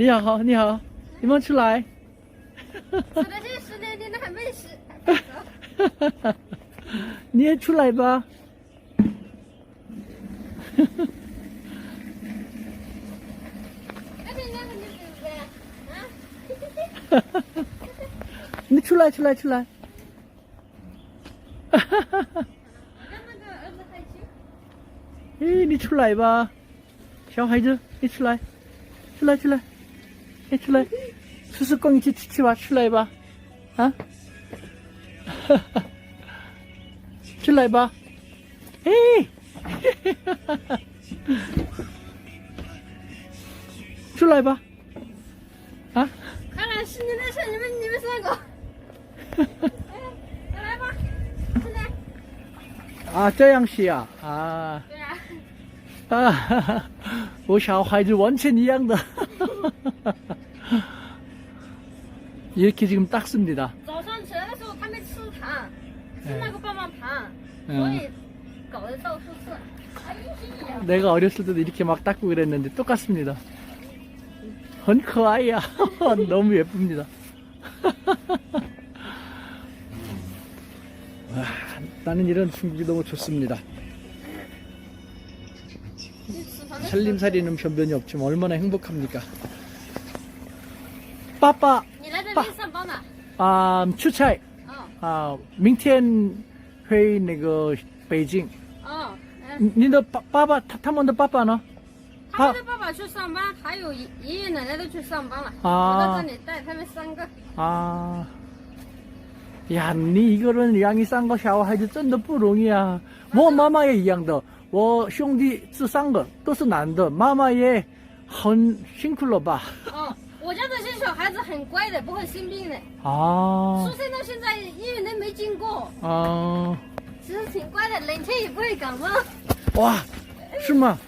你好，你好，你们出来。我的这十年天都还没死。你也出来吧。那你出来，出来，出来。哎，你出来吧，小孩子，你出来，出来，出来，你出来，叔叔跟你去出去吧，出来吧，啊，出来吧，哎，出来吧，啊，看来是你们是，你们你们三个。哎，来吧，现在。啊，这样写啊，啊。对啊。 아, 我小孩子完全一样的. 이렇게 지금 닦습니다. 早上起来的时候他没吃糖，吃哎那个棒棒糖，嗯所以搞得到处吃。哎呀， 내가 어렸을 때도 이렇게 막 닦고 그랬는데 똑같습니다. 很可爱야 너무 예쁩니다. 와, 나는 이런 충격이 너무 좋습니다. 你吃饭的时候 살림살이는 변변이 없지만 얼마나 행복합니까? 빠빠, 上班呢啊出差。啊明天回那个北京。哦您的爸爸爸他他们的爸爸呢？他们的爸爸去上班还有爷爷奶奶都去上班了。啊。在这里带他们三个。啊。呀你一个人养你三个小孩子真的不容易啊。我妈妈也一样的。我兄弟是三个都是男的妈妈也很辛苦了吧。哦。我家这些小孩子很乖的，不会生病的。哦出生到现在医院都没进过，哦，其实挺乖的，冷天也不会感冒。哇，是吗？